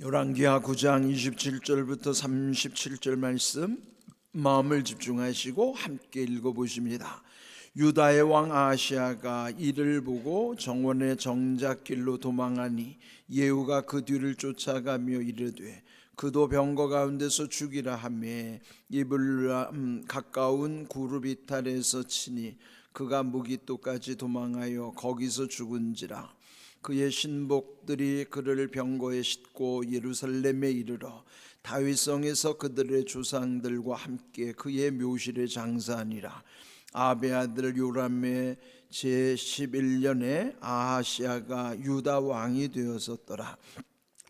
열왕기하 9장 27절부터 37절 말씀 마음을 집중하시고 함께 읽어 보십니다. 유다의 왕 아시아가 이를 보고 정원의 정작길로 도망하니 예후가 그 뒤를 쫓아가며 이르되 그도 병거 가운데서 죽이라 하매 이블 음, 가까운 구르 이탈에서 치니 그가 무기토까지 도망하여 거기서 죽은지라 그의 신복들이 그를 병거에 싣고 예루살렘에 이르러 다윗성에서 그들의 조상들과 함께 그의 묘실에 장사하니라. 아베 아들 요람의 제 11년에 아하시아가 유다 왕이 되었었더라.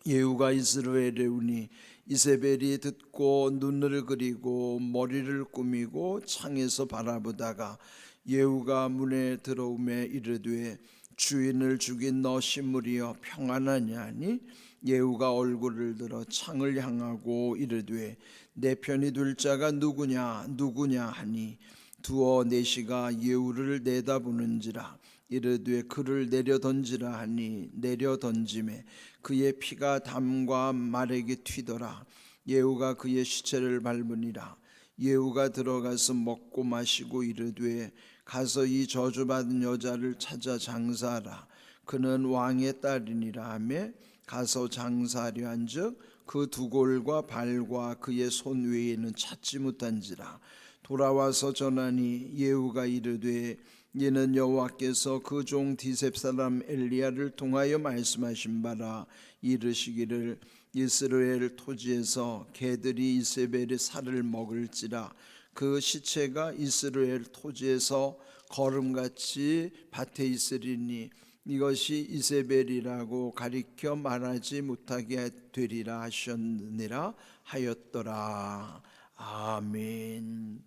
예후가 이스라엘에 오니 이세벨이 듣고 눈을 그리고 머리를 꾸미고 창에서 바라보다가 예후가 문에 들어오매 이르되 주인을 죽인 너 시므리여 평안하냐니 예후가 얼굴을 들어 창을 향하고 이르되 내 편이 될 자가 누구냐 누구냐 하니 두어 내시가 예후를 내다보는지라. 이르되 그를 내려 던지라 하니 내려 던짐에 그의 피가 담과 말에게 튀더라. 예후가 그의 시체를 밟으니라 예후가 들어가서 먹고 마시고 이르되 가서 이 저주받은 여자를 찾아 장사하라. 그는 왕의 딸이니라 하며 가서 장사하려 한즉 그 두 골과 발과 그의 손 외에는 찾지 못한지라. 돌아와서 전하니 예후가 이르되 이는 여호와께서 그 종 디셉 사람 엘리야를 통하여 말씀하신 바라 이르시기를 이스라엘 토지에서 개들이 이세벨의 살을 먹을지라 그 시체가 이스라엘 토지에서 걸음같이 밭에 있으리니 이것이 이세벨이라고 가리켜 말하지 못하게 되리라 하셨느니라 하였더라 아멘.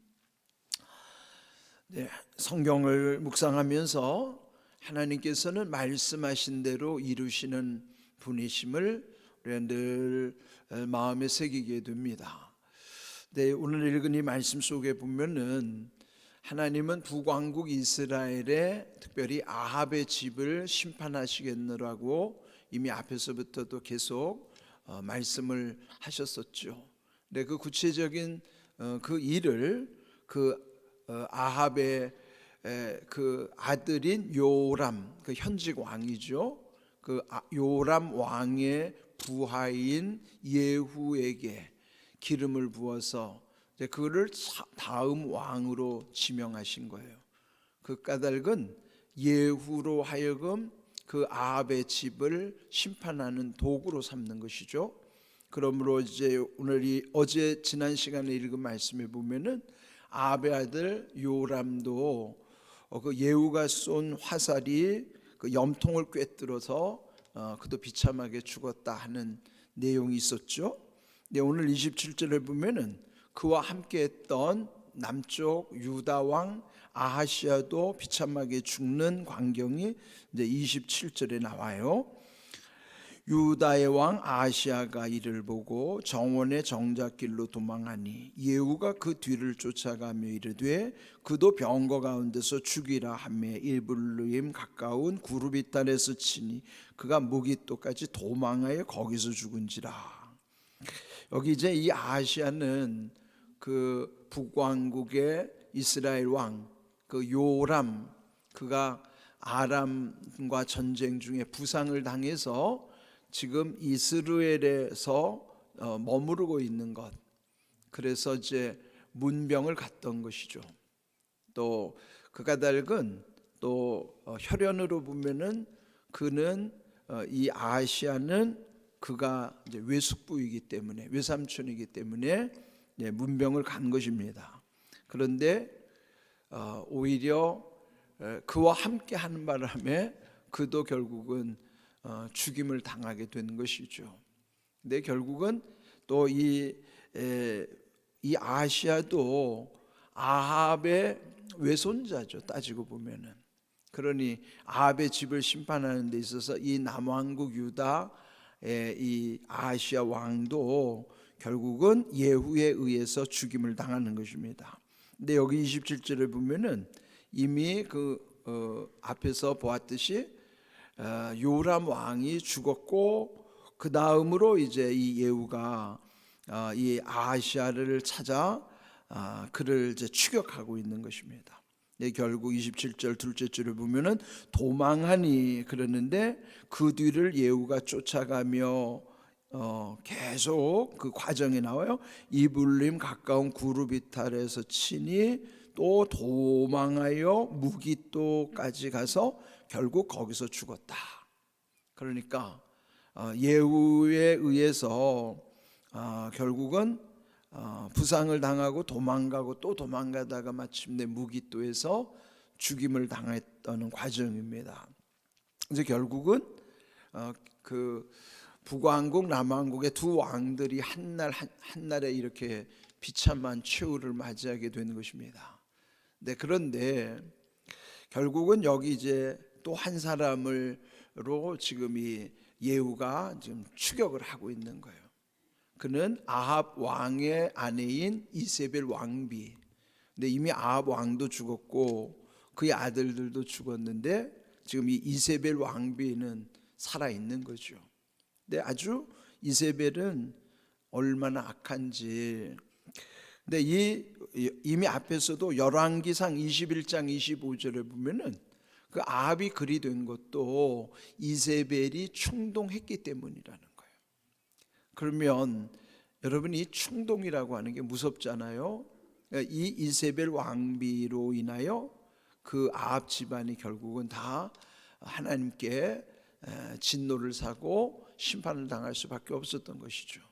네, 성경을 묵상하면서 하나님께서는 말씀하신 대로 이루시는 분이심을 늘 마음에 새기게 됩니다. 네, 오늘 읽은 이 말씀 속에 보면은 하나님은 북왕국 이스라엘에 특별히 아합의 집을 심판하시겠느라고 이미 앞에서부터도 계속 어, 말씀을 하셨었죠. 네, 그 구체적인 어, 그 일을 그 어, 아합의 그 아들인 요람 그 현직 왕이죠. 그 아, 요람 왕의 부하인 예후에게 기름을 부어서 그를 다음 왕으로 지명하신 거예요. 그 까닭은 예후로 하여금 그 아합의 집을 심판하는 도구로 삼는 것이죠. 그러므로 이제 오늘 이 어제 지난 시간에 읽은 말씀에 보면은 아베 아들 요람도 어, 그 예후가 쏜 화살이 그 염통을 꿰뚫어서 어, 그도 비참하게 죽었다 하는 내용이 있었죠. 네, 오늘 27절에 보면은 그와 함께했던 남쪽 유다 왕 아하시아도 비참하게 죽는 광경이 이제 27절에 나와요. 유다의 왕 아시아가 이를 보고 정원의 정작길로 도망하니 예후가 그 뒤를 쫓아가며 이르되 그도 병거 가운데서 죽이라 하며 일불루임 가까운 구르비탄에서 치니 그가 무기토까지 도망하여 거기서 죽은지라. 여기 이제 이 아시아는 그 북왕국의 이스라엘 왕 그 요람 그가 아람과 전쟁 중에 부상을 당해서 지금 이스라엘에서 어, 머무르고 있는 것. 그래서 이제 문병을 갔던 것이죠. 또그 까닭은 또 어, 혈연으로 보면은 그는 어, 이 아시아는 그가 이제 외숙부이기 때문에 외삼촌이기 때문에 문병을 간 것입니다. 그런데 오히려 그와 함께 하는 바람에 그도 결국은 어, 죽임을 당하게 된 것이죠. 근데 결국은 또이 이 아시아도 아합의 외손자죠. 따지고 보면은 그러니 아합의 집을 심판하는 데 있어서 이 남왕국 유다의 이 아시아 왕도 결국은 예후에 의해서 죽임을 당하는 것입니다. 근데 여기 27절에 보면은 이미 그 어, 앞에서 보았듯이 어, 요람 왕이 죽었고 그 다음으로 이제 이 예후가 아, 이 아시아를 찾아 아, 그를 이제 추격하고 있는 것입니다. 네, 결국 27절 둘째 줄에 보면은 도망하니 그러는데 그 뒤를 예후가 쫓아가며 어, 계속 그 과정이 나와요. 이블림 가까운 구르비탈에서 치니 또 도망하여 무기또까지 가서 결국 거기서 죽었다. 그러니까 어, 예후에 의해서 어, 결국은 어, 부상을 당하고 도망가고 또 도망가다가 마침내 무기또에서 죽임을 당했다는 과정입니다. 이제 결국은 어, 그 북왕국 남왕국의 두 왕들이 한날 한, 한날에 이렇게 비참한 최후를 맞이하게 되는 것입니다. 네, 그런데 결국은 여기 이제 또 한 사람을로 지금 이 예후가 지금 추격을 하고 있는 거예요. 그는 아합 왕의 아내인 이세벨 왕비. 근데 이미 아합 왕도 죽었고 그의 아들들도 죽었는데 지금 이 이세벨 왕비는 살아 있는 거죠. 근데 아주 이세벨은 얼마나 악한지. 근데 이 이미 앞에서도 열왕기상 21장 25절에 보면은 그 아합이 그리 된 것도 이세벨이 충동했기 때문이라는 거예요. 그러면 여러분 이 충동이라고 하는 게 무섭잖아요. 이 이세벨 왕비로 인하여 그 아합 집안이 결국은 다 하나님께 진노를 사고 심판을 당할 수밖에 없었던 것이죠.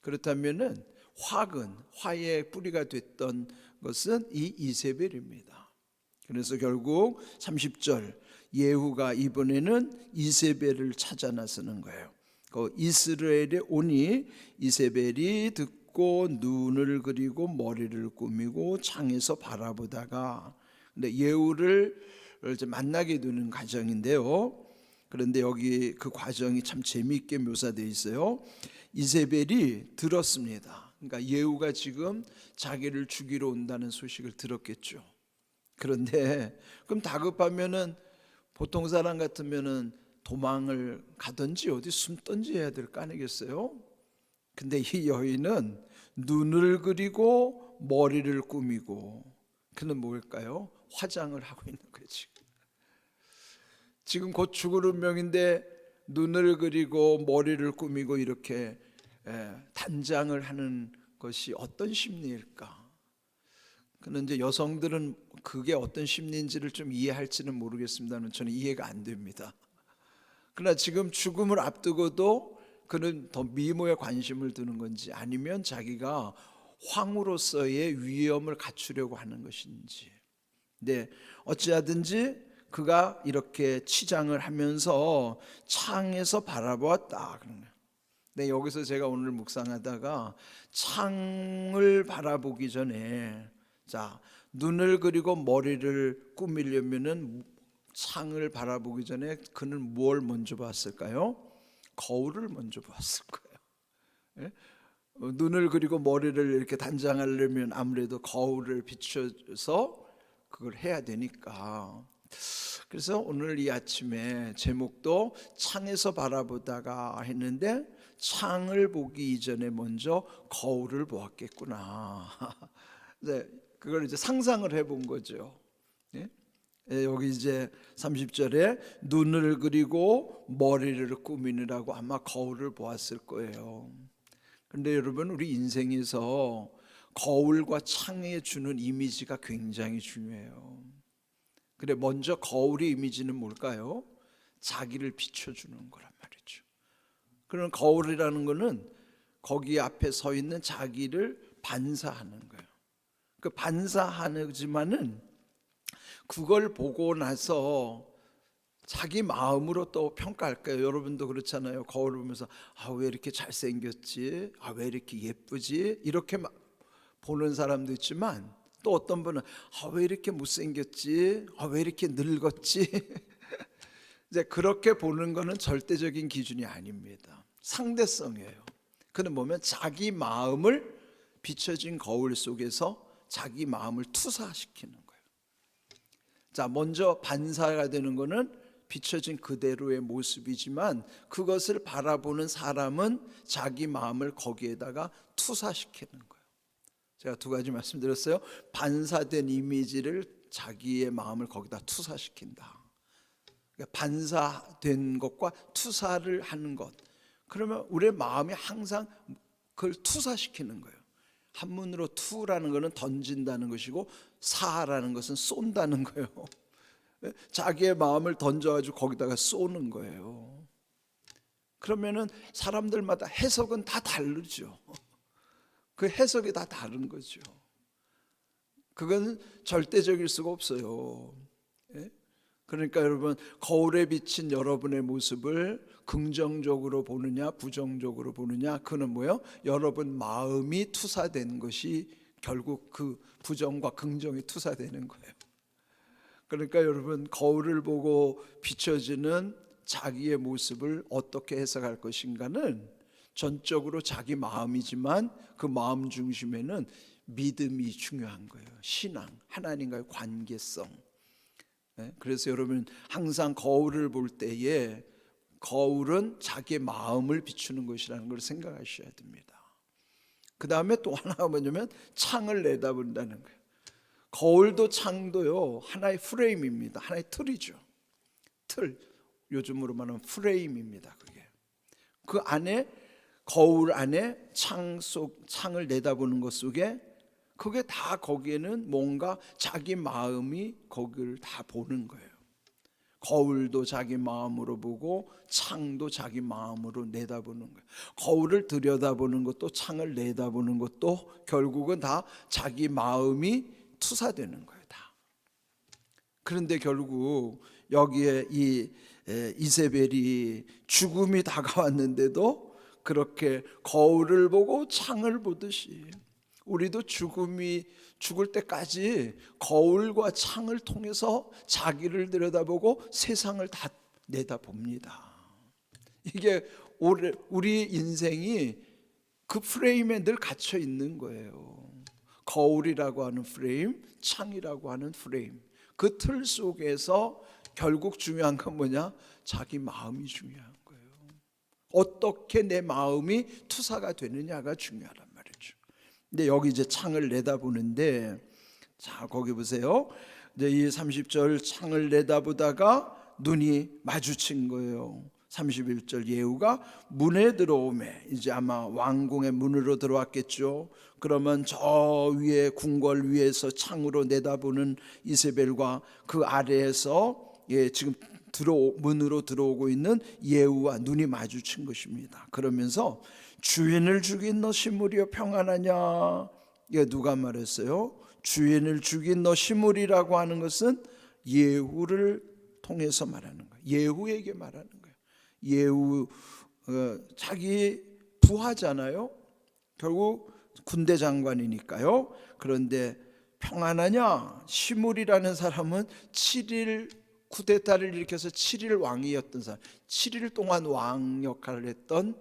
그렇다면은 화근 화의 뿌리가 됐던 것은 이 이세벨입니다. 그래서 결국 30절 예후가 이번에는 이세벨을 찾아 나서는 거예요. 그 이스라엘에 오니 이세벨이 듣고 눈을 그리고 머리를 꾸미고 창에서 바라보다가 근데 예후를 이제 만나게 되는 과정인데요. 그런데 여기 그 과정이 참 재미있게 묘사되어 있어요. 이세벨이 들었습니다. 그러니까 예후가 지금 자기를 죽이러 온다는 소식을 들었겠죠. 그런데 그럼 다급하면은 보통 사람 같으면은 도망을 가든지 어디 숨든지 해야 될 거 아니겠어요? 근데 이 여인은 눈을 그리고 머리를 꾸미고 그는 뭘까요? 화장을 하고 있는 거예요 지금. 지금 곧 죽을 운명인데 눈을 그리고 머리를 꾸미고 이렇게 예, 단장을 하는 것이 어떤 심리일까? 그는 이제 여성들은 그게 어떤 심리인지를 좀 이해할지는 모르겠습니다만 저는 이해가 안 됩니다. 그러나 지금 죽음을 앞두고도 그는 더 미모에 관심을 두는 건지 아니면 자기가 황으로서의 위엄을 갖추려고 하는 것인지. 네, 어찌하든지 그가 이렇게 치장을 하면서 창에서 바라보았다. 네, 여기서 제가 오늘 묵상하다가 창을 바라보기 전에 자 눈을 그리고 머리를 꾸미려면은 창을 바라보기 전에 그는 뭘 먼저 봤을까요? 거울을 먼저 봤을 거예요. 예? 어, 눈을 그리고 머리를 이렇게 단장하려면 아무래도 거울을 비춰서 그걸 해야 되니까. 그래서 오늘 이 아침에 제목도 창에서 바라보다가 했는데 창을 보기 이전에 먼저 거울을 보았겠구나. 네, 그걸 이제 상상을 해본 거죠. 예? 예, 여기 이제 30절에 눈을 그리고 머리를 꾸미느라고 아마 거울을 보았을 거예요. 근데 여러분 우리 인생에서 거울과 창에 주는 이미지가 굉장히 중요해요. 그래 먼저 거울의 이미지는 뭘까요? 자기를 비춰주는 거란 말이죠. 그런 거울이라는 거는 거기 앞에 서 있는 자기를 반사하는 거예요. 그 반사하지만은 그걸 보고 나서 자기 마음으로 또 평가할 거예요. 여러분도 그렇잖아요. 거울을 보면서 아 왜 이렇게 잘생겼지? 아 왜 이렇게 예쁘지? 이렇게 막 보는 사람도 있지만 또 어떤 분은 아 왜 이렇게 못생겼지? 아 왜 이렇게 늙었지? 이제 그렇게 보는 거는 절대적인 기준이 아닙니다. 상대성이에요. 그는 보면 자기 마음을 비춰진 거울 속에서 자기 마음을 투사시키는 거예요. 자, 먼저 반사가 되는 거는 비춰진 그대로의 모습이지만 그것을 바라보는 사람은 자기 마음을 거기에다가 투사시키는 거예요. 제가 두 가지 말씀드렸어요. 반사된 이미지를 자기의 마음을 거기다 투사시킨다. 그러니까 반사된 것과 투사를 하는 것. 그러면 우리의 마음이 항상 그걸 투사시키는 거예요. 한문으로 투라는 것은 던진다는 것이고 사라는 것은 쏜다는 거예요. 자기의 마음을 던져가지고 거기다가 쏘는 거예요. 그러면은 사람들마다 해석은 다 다르죠. 그 해석이 다 다른 거죠. 그건 절대적일 수가 없어요. 예? 그러니까 여러분 거울에 비친 여러분의 모습을 긍정적으로 보느냐 부정적으로 보느냐 그는 뭐요? 여러분 마음이 투사된 것이 결국 그 부정과 긍정이 투사되는 거예요. 그러니까 여러분 거울을 보고 비춰지는 자기의 모습을 어떻게 해석할 것인가는 전적으로 자기 마음이지만 그 마음 중심에는 믿음이 중요한 거예요. 신앙, 하나님과의 관계성. 네? 그래서 여러분 항상 거울을 볼 때에 거울은 자기 마음을 비추는 것이라는 걸 생각하셔야 됩니다. 그 다음에 또 하나가 뭐냐면 창을 내다본다는 거예요. 거울도 창도요 하나의 프레임입니다. 하나의 틀이죠. 틀 요즘으로 말하면 프레임입니다. 그게 그 안에 거울 안에 창 속 창을 내다보는 것 속에 그게 다 거기에는 뭔가 자기 마음이 거기를 다 보는 거예요. 거울도 자기 마음으로 보고 창도 자기 마음으로 내다보는 거예요. 거울을 들여다보는 것도 창을 내다보는 것도 결국은 다 자기 마음이 투사되는 거예요. 다. 그런데 결국 여기에 이 이세벨이 죽음이 다가왔는데도 그렇게 거울을 보고 창을 보듯이 우리도 죽음이 죽을 때까지 거울과 창을 통해서 자기를 들여다보고 세상을 다 내다봅니다. 이게 우리 인생이 그 프레임에 늘 갇혀 있는 거예요. 거울이라고 하는 프레임, 창이라고 하는 프레임. 그 틀 속에서 결국 중요한 건 뭐냐? 자기 마음이 중요한 거예요. 어떻게 내 마음이 투사가 되느냐가 말이죠. 근데 여기 이제 창을 내다보는데 자, 거기 보세요. 이제 이 30절 창을 내다보다가 눈이 마주친 거예요. 31절 예후가 문에 들어오매 이제 아마 왕궁의 문으로 들어왔겠죠. 그러면 저 위에 궁궐 위에서 창으로 내다보는 이세벨과 그 아래에서 예, 지금 들어 문으로 들어오고 있는 예후와 눈이 마주친 것입니다. 그러면서 주인을 죽인 너 시므리여 평안하냐? 이게 누가 말했어요? 주인을 죽인 너 시므리라고 하는 것은 예후를 통해서 말하는 거예요. 예후에게 말하는 거예요. 예후 어, 자기 부하잖아요. 결국 군대 장관이니까요. 그런데 평안하냐? 시물이라는 사람은 7일 쿠데타를 일으켜서 7일 왕이었던 사람, 7일 동안 왕 역할을 했던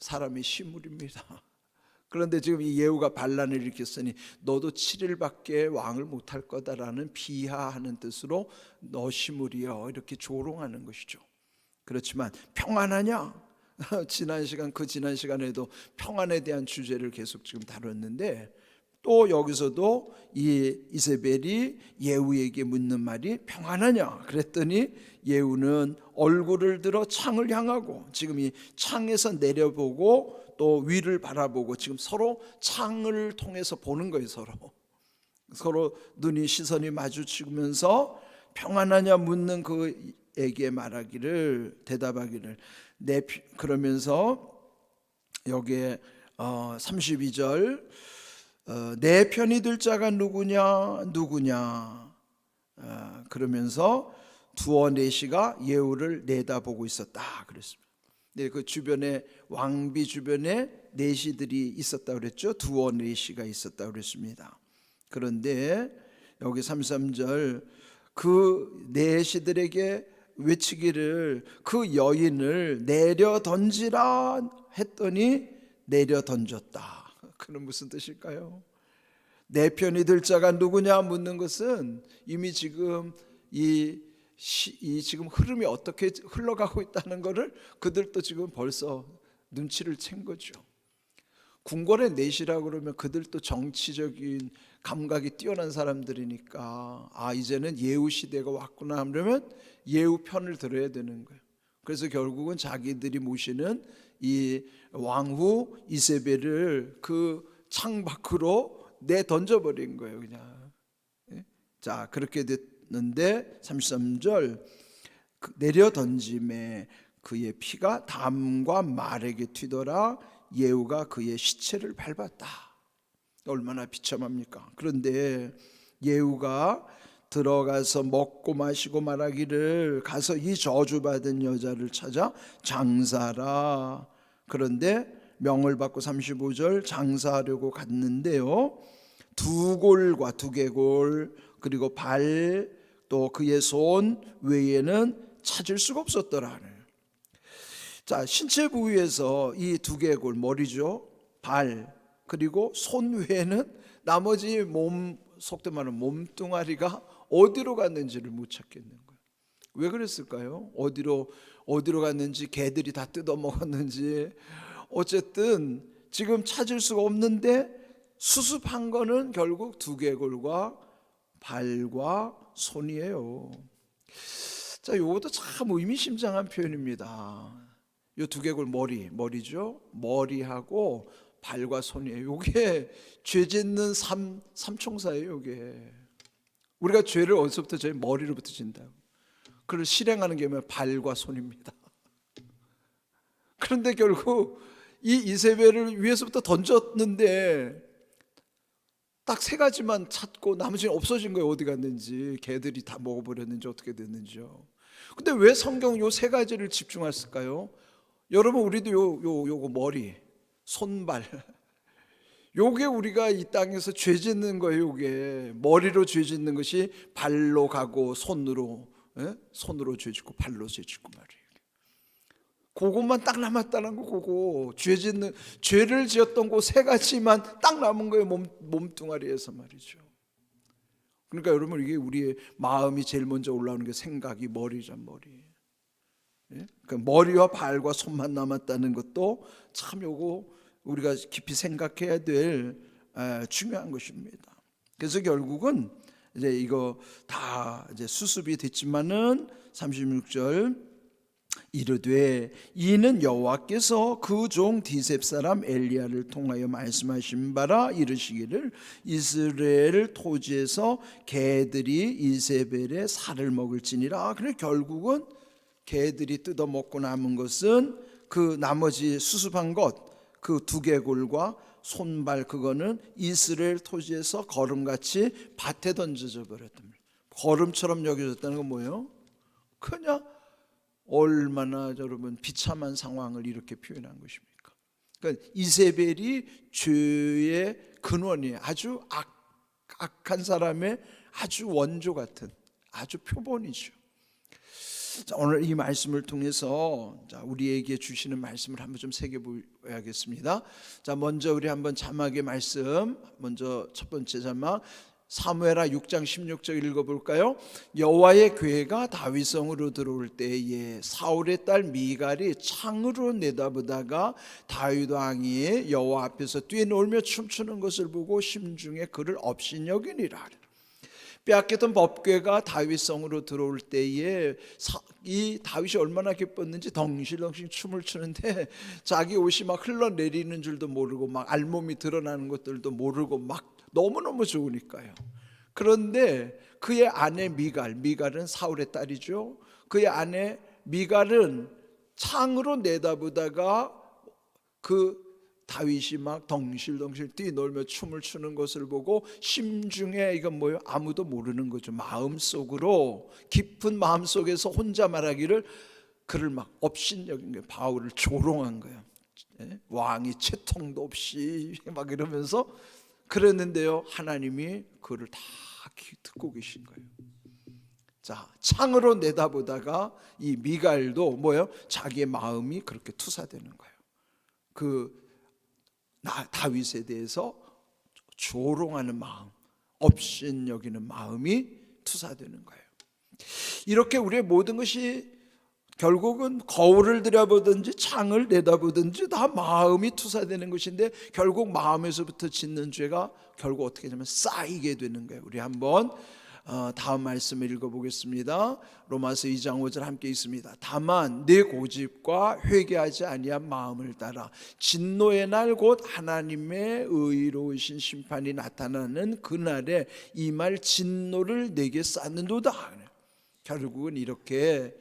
사람이 시물입니다. 그런데 지금 이 예후가 반란을 일으켰으니 너도 7일밖에 왕을 못할 거다라는 비하하는 뜻으로 너 시물이여 이렇게 조롱하는 것이죠. 그렇지만 평안하냐? 지난 시간 그 지난 시간에도 평안에 대한 주제를 계속 지금 다뤘는데 또 여기서도 이 이세벨이 예후에게 묻는 말이 평안하냐? 그랬더니 예후는 얼굴을 들어 창을 향하고 지금 이 창에서 내려보고 또 위를 바라보고 지금 서로 창을 통해서 보는 거예요 서로. 서로 눈이 시선이 마주치면서 평안하냐 묻는 그에게 말하기를 대답하기를. 내 그러면서 여기에 어 32절 어, 내 편이 들 자가 누구냐 누구냐 어, 그러면서 두어 네시가 예후를 내다보고 있었다 그랬습니다. 네, 그 주변에 왕비 주변에 내시들이 있었다 그랬죠. 두어 네시가 있었다 그랬습니다. 그런데 여기 33절 그 내시들에게 외치기를 그 여인을 내려 던지라 했더니 내려 던졌다. 그는 무슨 뜻일까요? 내 편이 들 자가 누구냐 묻는 것은 이미 지금 이 시, 이 지금 흐름이 어떻게 흘러가고 있다는 것을 그들도 지금 벌써 눈치를 챈 거죠. 궁궐의 내시라 그러면 그들도 정치적인 감각이 뛰어난 사람들이니까 아 이제는 예우 시대가 왔구나 하면 예우 편을 들어야 되는 거예요. 그래서 결국은 자기들이 모시는 이 왕후 이세벨을 그 창 밖으로 내 던져버린 거예요, 그냥. 예? 자 그렇게 됐는데 33절 그 내려 던짐에 그의 피가 담과 말에게 튀더라 예후가 그의 시체를 밟았다. 얼마나 비참합니까? 그런데 예후가 들어가서 먹고 마시고 말하기를 가서 이 저주받은 여자를 찾아 장사라. 그런데 명을 받고 35절 장사하려고 갔는데요. 두 골과 두개골 그리고 발 또 그의 손 외에는 찾을 수가 없었더라. 자, 신체 부위에서 이 두개골 머리죠. 발 그리고 손 외에는 나머지 몸 속된 말은 몸뚱아리가 어디로 갔는지를 못 찾겠는 거예요. 왜 그랬을까요? 어디로 어디로 갔는지 개들이 다 뜯어 먹었는지 어쨌든 지금 찾을 수가 없는데 수습한 거는 결국 두개골과 발과 손이에요. 자, 요것도 참 의미심장한 표현입니다. 요 두개골 머리, 머리죠. 머리하고 발과 손이에요. 요게 죄 짓는 삼 삼총사예요, 요게. 우리가 죄를 어디서부터 저희 머리로부터 진다고. 그걸 실행하는 게 뭐야? 발과 손입니다. 그런데 결국 이 이세벨을 위에서부터 던졌는데 딱 세 가지만 찾고 나머지는 없어진 거예요. 어디 갔는지 개들이 다 먹어버렸는지 어떻게 됐는지요. 근데 왜 성경 요 세 가지를 집중했을까요? 여러분 우리도 요 요 요거 머리, 손발 요게 우리가 이 땅에서 죄 짓는 거예요. 요게 머리로 죄 짓는 것이 발로 가고 손으로 예? 손으로 죄 짓고 발로 죄 짓고 말이에요. 그것만 딱 남았다는 거 그거 죄 짓는 죄를 지었던 그세 가지만 딱 남은 거예요 몸 몸뚱아리에서 말이죠. 그러니까 여러분 이게 우리의 마음이 제일 먼저 올라오는 게 생각이 머리죠 머리. 예? 그 머리와 발과 손만 남았다는 것도 참 요거 우리가 깊이 생각해야 될 에, 중요한 것입니다. 그래서 결국은 이제 이거 다 이제 수습이 됐지만은 36절 이르되 이는 여호와께서 그 종 디셉 사람 엘리야를 통하여 말씀하신 바라 이르시기를 이스라엘 토지에서 개들이 이세벨의 살을 먹을지니라. 그래 결국은 개들이 뜯어 먹고 남은 것은 그 나머지 수습한 것 그 두개골과 손발 그거는 이스라엘 토지에서 거름같이 밭에 던져져 버렸답니다. 거름처럼 여겨졌다는 건 뭐예요? 그냥 얼마나 여러분 비참한 상황을 이렇게 표현한 것입니까? 그러니까 이세벨이 죄의 근원이 아주 악, 악한 사람의 아주 원조 같은 아주 표본이죠. 자, 오늘 이 말씀을 통해서 자, 우리에게 주시는 말씀을 한번 좀 새겨보야겠습니다. 자, 먼저 우리 한번 자막의 말씀, 먼저 첫 번째 자막 사무엘하 6장 16절 읽어볼까요? 여호와의 괴가 다윗성으로 들어올 때에 사울의 딸 미갈이 창으로 내다보다가 다윗 왕이 여호와 앞에서 뛰놀며 춤추는 것을 보고 심중에 그를 업신여기니라. 빼앗겼던 법궤가 다윗성으로 들어올 때에 이 다윗이 얼마나 기뻤는지 덩실덩실 춤을 추는데 자기 옷이 막 흘러내리는 줄도 모르고 막 알몸이 드러나는 것들도 모르고 막 너무너무 좋으니까요. 그런데 그의 아내 미갈, 미갈은 사울의 딸이죠. 그의 아내 미갈은 창으로 내다보다가 그 다윗이 막 덩실덩실 뛰놀며 춤을 추는 것을 보고 심중에 이건 뭐예요? 아무도 모르는 거죠. 마음속으로 깊은 마음속에서 혼자 말하기를 그를 막 업신여긴 거예요. 바울을 조롱한 거예요. 예? 왕이 채통도 없이 막 이러면서 그랬는데요. 하나님이 그를 다 듣고 계신 거예요. 자, 창으로 내다보다가 이 미갈도 뭐예요? 자기의 마음이 그렇게 투사되는 거예요. 그 다윗에 대해서 조롱하는 마음, 업신 여기는 마음이 투사되는 거예요. 이렇게 우리의 모든 것이 결국은 거울을 들여보든지 창을 내다보든지 다 마음이 투사되는 것인데 결국 마음에서부터 짓는 죄가 결국 어떻게 되냐면 쌓이게 되는 거예요. 우리 한번 어, 다음 말씀을 읽어보겠습니다. 로마서 2장 5절 함께 있습니다. 다만 내 고집과 회개하지 아니한 마음을 따라 진노의 날 곧 하나님의 의로우신 심판이 나타나는 그날에 이 말 진노를 내게 쌓는도다. 결국은 이렇게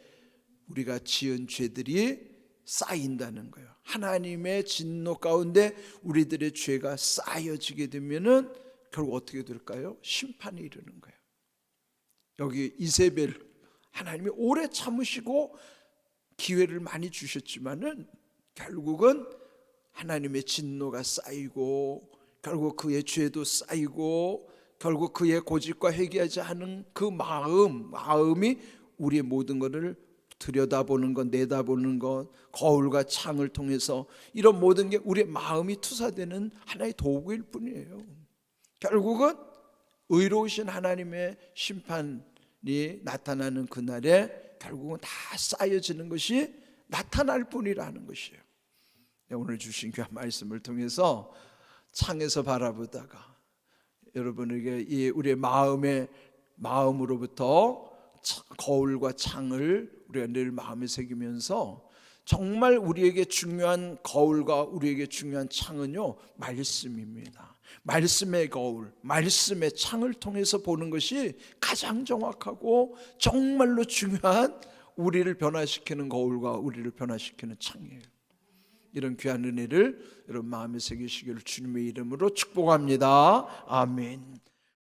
우리가 지은 죄들이 쌓인다는 거예요. 하나님의 진노 가운데 우리들의 죄가 쌓여지게 되면은 결국 어떻게 될까요? 심판이 이르는 거예요. 여기 이세벨 하나님이 오래 참으시고 기회를 많이 주셨지만은 결국은 하나님의 진노가 쌓이고 결국 그의 죄도 쌓이고 결국 그의 고집과 회개하지 않은 그 마음 마음이 우리의 모든 것을 들여다보는 것 내다보는 것 거울과 창을 통해서 이런 모든 게 우리의 마음이 투사되는 하나의 도구일 뿐이에요. 결국은 의로우신 하나님의 심판이 나타나는 그날에 결국은 다 쌓여지는 것이 나타날 뿐이라는 것이에요. 네, 오늘 주신 귀한 말씀을 통해서 창에서 바라보다가 여러분에게 이 우리의 마음의 마음으로부터 차- 거울과 창을 우리가 늘 마음에 새기면서 정말 우리에게 중요한 거울과 우리에게 중요한 창은요 말씀입니다. 말씀의 거울, 말씀의 창을 통해서 보는 것이 가장 정확하고 정말로 중요한 우리를 변화시키는 거울과 우리를 변화시키는 창이에요. 이런 귀한 은혜를 여러분 마음에 새기시기를 주님의 이름으로 축복합니다. 아멘.